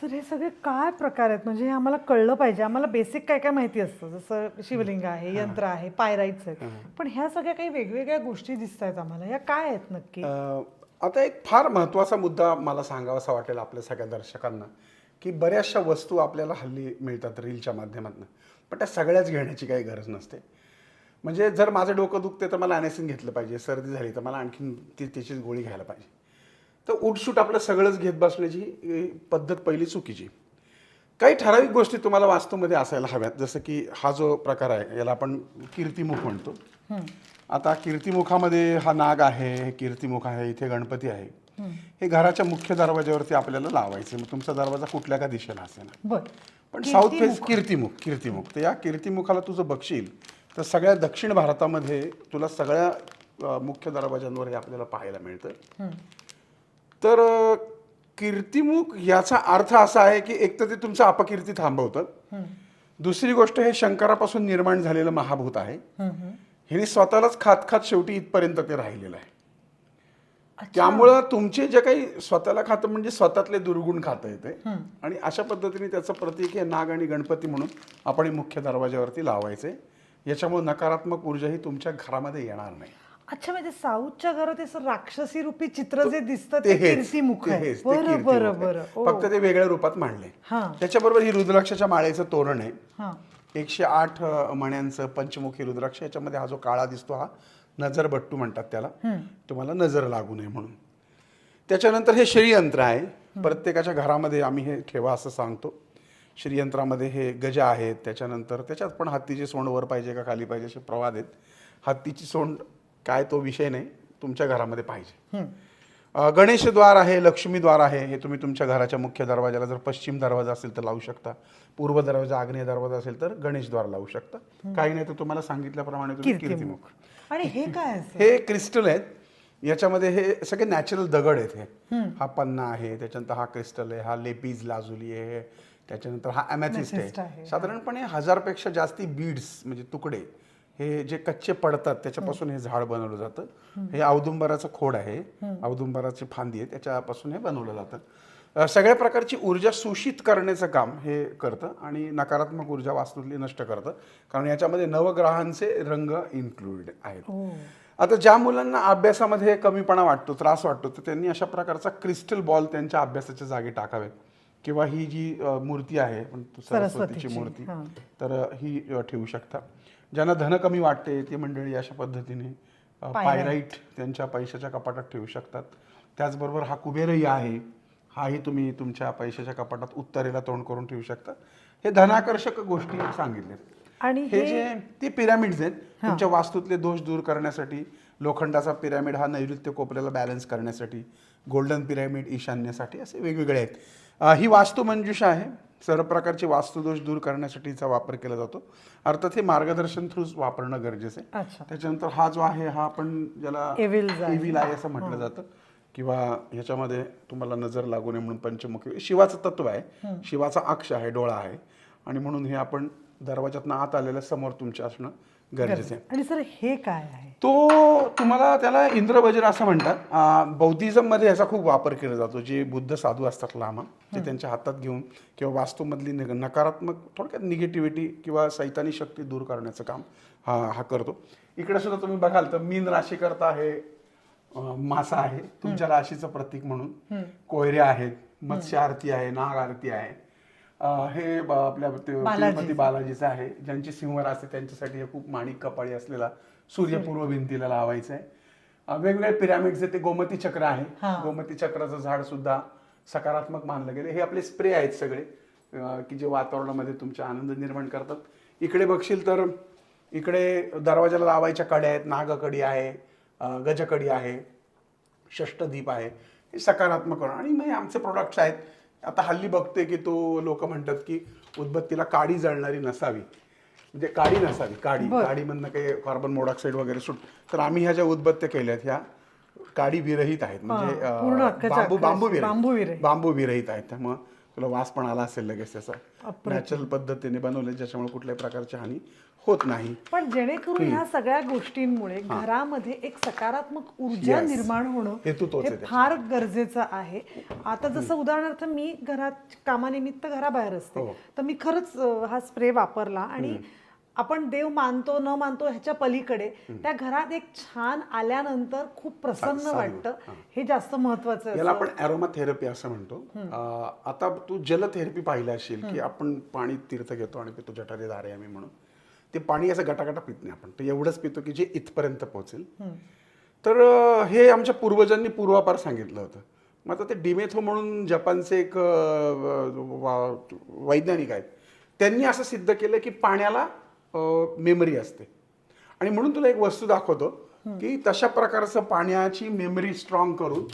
Sir हे सगळे काय प्रकार आहेत? म्हणजे हे आम्हाला कळलं पाहिजे. आम्हाला बेसिक काय काय माहिती असतं? जसं शिवलिंग आहे यंत्र आहे पायराईट्स आहेत. पण ह्या सगळ्या काही वेगवेगळ्या गोष्टी दिसत आहेत आम्हाला. या काय आहेत नक्की? आता एक फार महत्त्वाचा मुद्दा मला सांगावासा वाटेल आपल्या सगळ्या दर्शकांना की बऱ्याचशा वस्तू आपल्याला हल्ली मिळतात रीलच्या माध्यमातून पण त्या सगळ्याच घेण्याची काही गरज नसते. म्हणजे जर माझं डोकं दुखते तर मला ॲनेसिन घेतलं पाहिजे सर्दी झाली तर मला आणखीन ती त्याचीच गोळी घ्यायला पाहिजे. तर उठसूट आपलं सगळंच घेत बसण्याची पद्धत पहिली चुकीची. काही ठराविक गोष्टी तुम्हाला वास्तूमध्ये असायला हव्यात. जसं की हा जो प्रकार आहे याला आपण कीर्तिमुख म्हणतो. आता कीर्तिमुखामध्ये हा नाग आहे हे कीर्तिमुख आहे इथे गणपती आहे. हे. घराच्या मुख्य दरवाज्यावरती आपल्याला लावायचे. मग तुमचा दरवाजा कुठल्या का दिशेला असेल? पण साऊथ फेस कीर्तिमुख. कीर्तिमुख तर या कीर्तिमुखाला तुझं बघशील तर सगळ्या दक्षिण भारतामध्ये तुला सगळ्या मुख्य दरवाज्यांवर हे आपल्याला पाहायला मिळतं. तर कीर्तिमुख याचा अर्थ असा आहे की एक तर ते तुमचं अपकीर्ती थांबवतं. दुसरी गोष्ट हे शंकरापासून निर्माण झालेलं महाभूत आहे. हिने स्वतःलाच खात खात शेवटी इथपर्यंत ते राहिलेलं आहे. त्यामुळं तुमचे जे काही स्वतःला खातं म्हणजे स्वतःतले दुर्गुण खातं येते. आणि अशा पद्धतीने त्याचं प्रतीक हे नाग आणि गणपती म्हणून आपण मुख्य दरवाज्यावरती लावायचे. याच्यामुळे नकारात्मक ऊर्जा ही तुमच्या घरामध्ये येणार नाही. अच्छा म्हणजे साऊथच्या घरात असं राक्षसी रूपी चित्र जे दिसतं ते कीर्तिमुख ते आहे. हेच, ते बरं कीर्तिमुख बरं आहे. बरं. ओ. फक्त ते वेगळ्या रूपात मांडले. हा. त्याच्याबरोबर ही रुद्राक्षाच्या माळेचं तोरण आहे. हा. एकशे आठ अ, मण्यांचं पंचमुखी रुद्राक्ष याच्यामध्ये हा जो काळा दिसतो हा नजर बट्टू म्हणतात त्याला. तुम्हाला नजर लागू नये म्हणून. त्याच्यानंतर हे श्रीयंत्र आहे. प्रत्येकाच्या घरामध्ये आम्ही हे ठेवा असं सांगतो. श्रीयंत्रामध्ये हे गजा आहेत. त्याच्यानंतर त्याच्यात पण हत्तीची सोंड वर पाहिजे का खाली पाहिजे असे प्रवाद आहेत. हत्तीची सोंड काय तो विषय नाही तुमच्या घरामध्ये पाहिजे. गणेशद्वार आहे लक्ष्मीद्वार आहे हे तुम्ही तुमच्या घराच्या मुख्य दरवाजाला जर पश्चिम दरवाजा असेल तर लावू शकता. पूर्व दरवाजा आग्नेय दरवाजा असेल तर गणेशद्वार लावू शकता. काही नाही तर तुम्हाला सांगितल्याप्रमाणे तुम्ही कीर्तिमुख. आणि हे काय हे क्रिस्टल आहेत. याच्यामध्ये हे सगळे नॅचरल दगड आहेत हे. हा पन्ना आहे त्याच्यानंतर हा क्रिस्टल आहे हा लेपीज लाजुली आहे त्याच्यानंतर हा अमॅथिस्ट आहे. साधारणपणे हजारपेक्षा जास्ती बीड्स म्हणजे तुकडे हे जे कच्चे पडतात त्याच्यापासून हे झाड बनवलं जातं. हे औदुंबराचं खोड आहे. औदुंबराची फांदी आहे त्याच्यापासून हे बनवलं जातं. सगळ्या प्रकारची ऊर्जा सूषित करण्याचं काम हे करतं आणि नकारात्मक ऊर्जा वास्तूतली नष्ट करतं. कारण याच्यामध्ये नवग्रहांचे रंग इन्क्लूड आहेत. ओ आता ज्या मुलांना अभ्यासामध्ये कमीपणा वाटतो त्रास वाटतो तर त्यांनी अशा प्रकारचा क्रिस्टल बॉल त्यांच्या अभ्यासाच्या जागी टाकावेत किंवा ही जी अ, मूर्ती आहे पण तू सरस्वतीची सरस्वतीची, मूर्ती हां. तर अ, ही अ, ठेवू शकता. ज्यांना धन कमी वाटते ती मंडळी अशा पद्धतीने अ, पायराईट त्यांच्या पैशाच्या कपाटात ठेवू शकतात. त्याचबरोबर हा कुबेरही आहे हाही तुम्ही तुमच्या पैशाच्या कपाटात उत्तरेला तोंड करून ठेवू शकता. हे धनाकर्षक गोष्टी सांगितल्यात आणि हे हे जे ते पिरामिड्स आहेत तुमच्या वास्तूतले दोष दूर करण्यासाठी लोखंडाचा पिरामिड हा नैऋत्य कोपऱ्याला बॅलन्स करण्यासाठी गोल्डन पिरामिड ईशान्यसाठी असे वेगवेगळे आहेत. ही वास्तू मंजुषा आहे. सर्व प्रकारचे वास्तुदोष दूर करण्यासाठीचा वापर केला जातो. अर्थात हे मार्गदर्शन थ्रू वापरणं गरजेचं आहे. त्याच्यानंतर हा जो आहे हा आपण ज्याला Evil आहे. असं म्हटलं जातं. किंवा ह्याच्यामध्ये तुम्हाला नजर लागू नये म्हणून पंचमुखी शिवाचं तत्व आहे. शिवाचा अक्ष आहे डोळा आहे. आणि म्हणून हे आपण दरवाजातनं आत आलेल्या समोर तुमच्या असणं गरजेचं. आहे आणि सर हे काय आहे? तो तुम्हाला त्याला इंद्रवज्र असं म्हणतात. बौद्धिझममध्ये याचा खूप वापर केला जातो. जे बुद्ध साधू असतात लामा ते त्यांच्या हातात घेऊन किंवा वास्तूमधली नकारात्मक थोडक्यात निगेटिव्हिटी किंवा सैतानी शक्ती दूर करण्याचं काम हा हा करतो. इकडे सुद्धा तुम्ही बघाल तर मीन राशी करता हे अं, मासा आहे तुमच्या राशीचं प्रतीक म्हणून. कोयऱ्या आहेत मत्स्य आरती आहे नाग आरती आहे. हे ब- आपल्या ते- तिरुपती बालाजीचं आहे. ज्यांची सिंह असते त्यांच्यासाठी हे खूप माणिक कपाळी असलेला सूर्यपूर्व भिंतीला लावायचं आहे अं, वेगवेगळे पिरामिड्स ते गोमती चक्र आहे. गोमती चक्राचं झाड सुद्धा सकारात्मक मानलं गेलं. हे आपले स्प्रे आहेत सगळे अं, की जे वातावरणामध्ये तुमचा आनंद निर्माण करतात. इकडे बघशील तर इकडे दरवाजाला लावायच्या कड्या आहेत. नागकडी आहे अं, गजकडी आहे षष्टदीप आहे. हे सकारात्मक करणं आणि मग हे आमचे प्रोडक्ट्स आहेत. आता हल्ली बघते की तो लोक म्हणतात की उदबत्तीला काडी जळणारी नसावी. म्हणजे काडी नसावी काडी. काडीमधनं काही कार्बन मोनॉक्साईड वगैरे सुट तर आम्ही ह्या ज्या उदबत्त्या केल्यात ह्या काडी विरहित आहेत. म्हणजे हा, पूर्ण अं, अख्ख्याच्या बांबू अख्ख्या बांबू विरहित. बांबू विरहित. बांबू विरहित आहेत. त्यामुळं तुला वास पण आला असेल लगेच त्याचा. नॅचरल पद्धतीने बनवले ज्याच्यामुळे कुठल्याही प्रकारची हानी होत नाही. पण जेणेकरून ह्या सगळ्या गोष्टींमुळे घरामध्ये एक सकारात्मक ऊर्जा Yes. निर्माण होणं हेतू तोच हे आहे फार गरजेचं आहे. आता जसं उदाहरणार्थ मी घरात कामानिमित्त घराबाहेर असते. हो. तर मी खरंच अं, हा स्प्रे वापरला आणि आपण देव मानतो न मानतो ह्याच्या पलीकडे त्या घरात एक छान आल्यानंतर खूप प्रसन्न. वाटतं. हे. जास्त महत्वाचं याला. आपण अरोमा थेरपी असं म्हणतो. अं, आता तू जलथेरपी पाहिलं असेल की आपण पाणी तीर्थ घेतो आणि पितो जठारे दारे आम्ही म्हणून. ते पाणी असं गटागटा पित नाही आपण. ते एवढंच पितो की जे इथपर्यंत पोहोचेल. तर हे आमच्या पूर्वजांनी पूर्वापार सांगितलं होतं. मग आता ते डिमेथो म्हणून जपानचे एक वैज्ञानिक आहेत. त्यांनी असं सिद्ध केलं की पाण्याला मेमरी असते. आणि म्हणून तुला एक वस्तू दाखवतो की तशा प्रकारचं पाण्याची मेमरी स्ट्रॉंग करून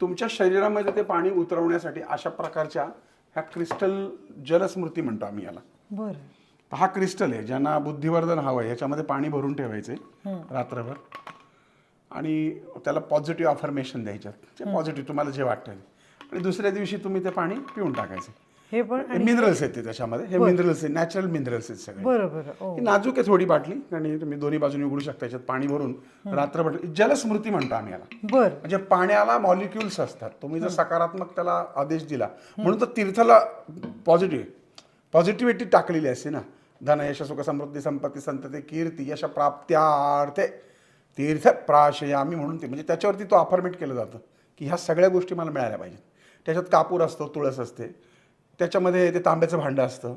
तुमच्या शरीरामध्ये ते पाणी उतरवण्यासाठी अशा प्रकारच्या ह्या क्रिस्टल जलस्मृती म्हणतो आम्ही याला. बरं. हा क्रिस्टल आहे ज्यांना बुद्धिवर्धन हवं आहे ह्याच्यामध्ये पाणी भरून ठेवायचे रात्रभर. आणि त्याला पॉझिटिव्ह अफर्मेशन द्यायच्यात जे पॉझिटिव्ह तुम्हाला जे वाटतं आणि दुसऱ्या दिवशी तुम्ही ते पाणी पिऊन टाकायचं. हे पण मिनरल्स आहेत ते त्याच्यामध्ये. हे मिनरल्स आहेत नॅचरल मिनरल्स आहेत सगळे. बरं बरं. ओ. ही नाजूक आहे थोडी बाटली आणि तुम्ही दोन्ही बाजूने उघडू शकता याच्यात पाणी भरून रात्रभर. जलस्मृती म्हणतो आम्ही याला. बरं. म्हणजे पाण्याला मॉलिक्युल्स असतात. तुम्ही जर सकारात्मक त्याला आदेश दिला म्हणून तर तीर्थाला पॉझिटिव्ह पॉझिटिव्हिटी टाकलेली असते ना. धन यश सुख समृद्धी संपत्ती संतती कीर्ती यश प्राप्त्यार्थे. तीर्थ प्राशयामी म्हणून ते. म्हणजे त्याच्यावरती तो अफर्मेट केलं जातं की ह्या सगळ्या गोष्टी मला मिळाल्या पाहिजेत. त्याच्यात कापूर असतो तुळस असते. त्याच्यामध्ये ते तांब्याचं भांडं असतं.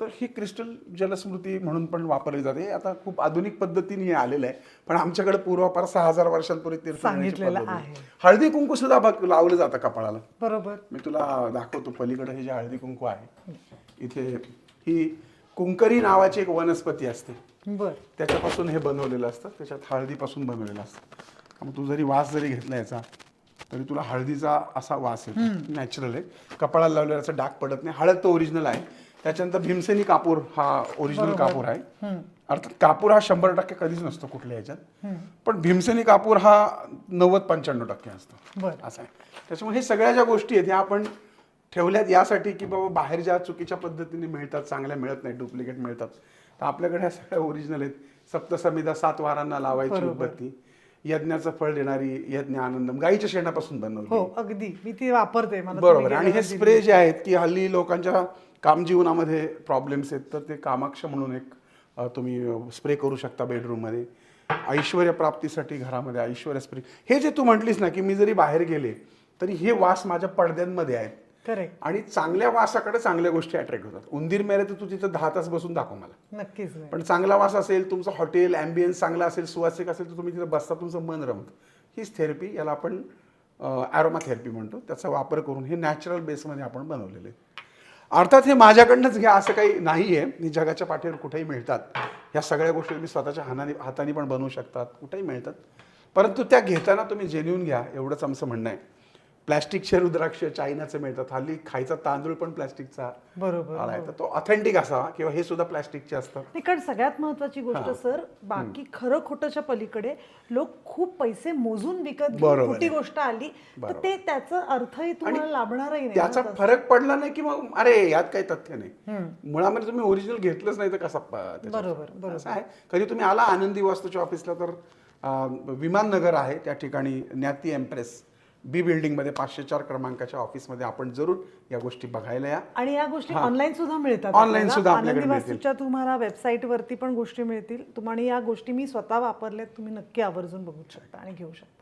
तर ही क्रिस्टल जलस्मृती म्हणून पण वापरली जाते. आता खूप आधुनिक पद्धतीने हे आलेलं आहे. पण आमच्याकडे पूर्वापार सहा हजार वर्षांपूर्वी तीर्थ. हळदी कुंकू सुद्धा बघ लावलं जातं कपाळाला. बरोबर. मी तुला दाखवतो पलीकडे हे जे हळदी कुंकू आहे. इथे ही कुंकरी नावाची एक वनस्पती असते. बरं. त्याच्यापासून हे बनवलेलं असतं. त्याच्यात हळदीपासून बनवलेलं असतं. मग तू जरी वास जरी घेतला याचा तरी तुला हळदीचा असा वास येतो. नॅचरल आहे. कपाळाला लावलेला डाग पडत नाही. हळद तो ओरिजिनल आहे. त्याच्यानंतर भीमसेनी कापूर हा ओरिजिनल कापूर आहे. अर्थात कापूर हा शंभर टक्के कधीच नसतो कुठल्या ह्याच्यात. पण भीमसेनी कापूर हा नव्वद पंच्याण्णव टक्के असतो. बरं. असं आहे. त्याच्यामुळे हे सगळ्या ज्या गोष्टी आहेत ह्या आपण ठेवल्यात यासाठी की बाबा बाहेर ज्या चुकीच्या पद्धतीने मिळतात चांगल्या मिळत नाही डुप्लिकेट मिळतात तर आपल्याकडे ह्या सगळ्या ओरिजिनल आहेत. सप्तसमिधा सात वारांना लावायची उदबत्ती यज्ञाचं फळ देणारी यज्ञ आनंदम. गाईच्या शेणापासून बनवली. हो अगदी. मी ती वापरते. बरोबर. आणि हे स्प्रे जे आहेत की हल्ली लोकांच्या कामजीवनामध्ये प्रॉब्लेम्स आहेत तर ते कामाक्ष म्हणून एक तुम्ही स्प्रे करू शकता बेडरूममध्ये ऐश्वर प्राप्तीसाठी घरामध्ये ऐश्वर स्प्रे हे जे तू म्हटलीस ना की मी जरी बाहेर गेले तरी हे वास माझ्या पडद्यांमध्ये आहेत. करेक्ट आणि चांगल्या वासाकडे चांगल्या गोष्टी अट्रॅक्ट होतात. उंदीर मेरे तर तू तिथं दहा तास बसून दाखव मला. नक्कीच पण चांगला वास असेल तुमचं हॉटेल ॲम्बियन्स चांगला असेल सुवासिक असेल तर तुम्ही तिथं बसता तुमचं मन रमतं. हीच थेरपी याला आपण ॲरोमा थेरपी म्हणतो. त्याचा वापर करून हे नॅचरल बेसमध्ये आपण बनवलेले. अर्थात हे माझ्याकडनंच घ्या असं काही नाही आहे मी जगाच्या पाठीवर कुठेही मिळतात. ह्या सगळ्या गोष्टी तुम्ही स्वतःच्या हाताने हाताने पण बनवू शकतात. कुठेही मिळतात. परंतु त्या घेताना तुम्ही जेन्युन घ्या. एवढंच आमचं म्हणणं आहे. प्लॅस्टिकचे रुद्राक्ष चायनाचे मिळतात. हल्ली खायचा तांदूळ पण प्लॅस्टिकचा बरोबर तर तो ऑथेंटिक असावा किंवा हे सुद्धा प्लॅस्टिकचे असतात. नाही कारण सगळ्यात महत्वाची गोष्ट सर बाकी खरं खोटंच्या पलीकडे लोक खूप पैसे मोजून विकत खोटी. गोष्ट आली तर ते त्याचा अर्थही तुम्हाला लाभणारही नाही त्याचा. फरक पडला नाही की मग अरे यात काही तथ्य नाही. मुळामध्ये तुम्ही ओरिजिनल घेतलंच नाही तर कसा? बरोबर, बरोबर. आहे. कधी तुम्ही आला आनंदी वास्तूच्या ऑफिसला तर विमान नगर आहे त्या ठिकाणी न्याती एम्प्रेस बी बिल्डिंगमध्ये पाचशे चार क्रमांकाच्या ऑफिसमध्ये आपण जरूर या गोष्टी बघायला या आणि या गोष्टी ऑनलाईन सुद्धा मिळतात Online आपल्याला. सुद्धा आपल्याकडे आनंदी मिळतील. वास्तूच्या तुम्हाला वेबसाईट वरती पण गोष्टी मिळतील तुम्हाला या गोष्टी मी स्वतः वापरल्यात तुम्ही नक्की आवर्जून बघू शकता आणि घेऊ शकता